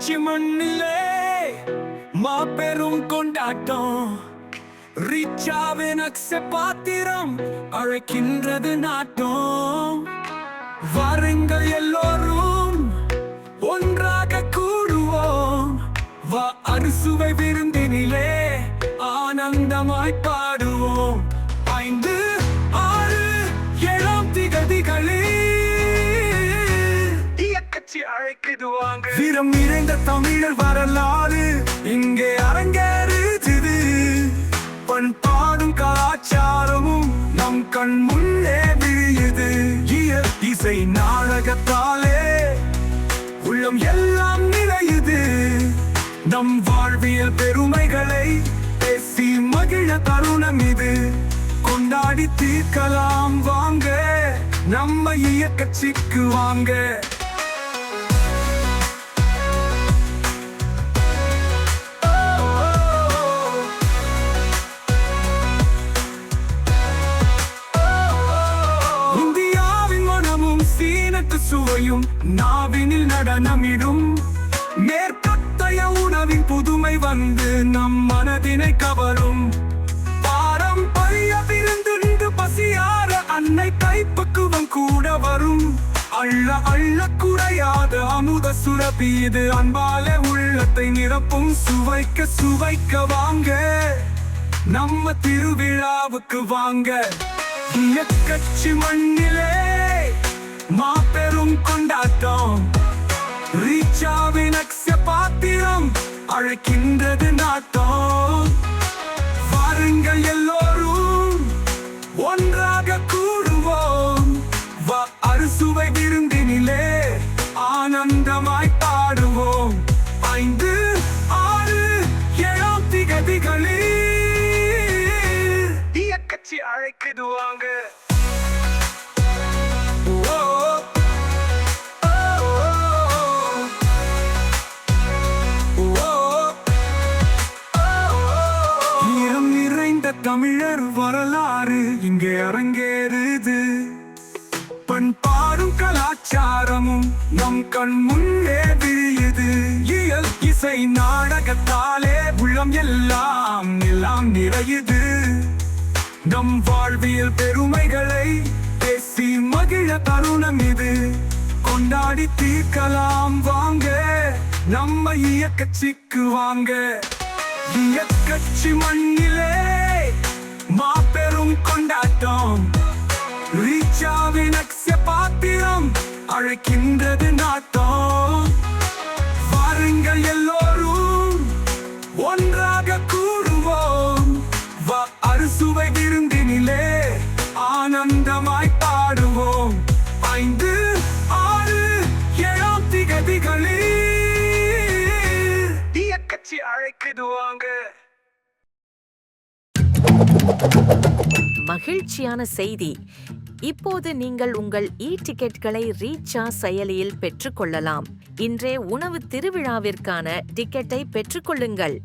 கட்சி மண்ணிலே மாபெரும் கொண்டாட்டம். ரிச்சாவின் அக்ச பாத்திரம் அழைக்கின்றது நாட்டம். வாருங்கள் எல்லோரும் ஒன்றாக கூடுவோம். வா அறுசுவை விருந்தினிலே ஆனந்தமாய்ப்பா அழைக்குது வாங்க வீரம் நிறைந்த தமிழர் வரலாறு இங்கே அரங்கேறுது பண்பாடும் கலாச்சாரமும் நம் கண் முன்னே விரியுது. இசை நாடகத்தாலே உள்ளம் எல்லாம் நிறையுது. நம் வாழ்வியல் பெருமைகளை பேசி மகிழ தருணம் இது. கொண்டாடி தீர்க்கலாம் வாங்க. நம்ம இயக்கச்சிக்கு வாங்க. சுவையும் நாவினில் நடனமிடும். மேற்கத்தைய உணவின் புதுமை வந்து நம் மனதினை கவரும். பாரம்பரிய விருந்துண்டு பசியார அன்னை கைப்பக்குவம் கூட வரும். அள்ள அள்ள குறையாத அமுத சுரபி இது அன்பாலே உள்ளத்தை நிரப்பும். சுவைக்க சுவைக்க வாங்க. நம்ம திருவிழாவுக்கு வாங்க. கட்சி மண்ணிலே மாப்ப கொண்டாட்டம். ரீச்சாவின் அக்ஷ பாத்திரம் அழைக்கின்றது நாட்டம். வாருங்கள் எல்லோரும் ஒன்றாக கூடுவோம் வ அறுசுவை விருந்தினிலே ஆனந்தமாய் பாடுவோம். ஐந்து ஆறு ஏழாம் திகதிகளில். தீய கட்சி அழைக்குதுவாங்க தமிழர் வரலாறு இங்கே அரங்கேறுது. பண்பாடும் கலாச்சாரமும் நம் கண் முன்னே விரியுது. இயல் இசை நாடகத்தாலே உள்ளம் எல்லாம் எல்லாம் நிறையுது. நம் வாழ்வியல் பெருமைகளை பேசி மகிழ தருணம் இது. கொண்டாடி தீர்க்கலாம் வாங்க நம்ம இயக்கச்சிக்கு வாங்க. இயக்கச்சி மண்ணிலே மாபெரும் கொண்டாட்டம். ரீச்சாவின் அக்ஸ பாத்திரம் அழைக்கின்றது நாட்டம். வாருங்கள் எல்லோரும் ஒன்றாக கூடுவோம் வா அறுசுவை விருந்தினிலே ஆனந்தமாய் பாடுவோம். ஐந்து ஆறு ஏழாம் திகதிகளில். இயக்கச்சி அழைக்குது வாங்க. மகிழ்ச்சியான செய்தி. இப்போது நீங்கள் உங்கள் இ டிக்கெட்களை ரீச்சா செயலியில் பெற்றுக்கொள்ளலாம் இன்றே உணவு திருவிழாவிற்கான டிக்கெட்டை பெற்றுக்கொள்ளுங்கள்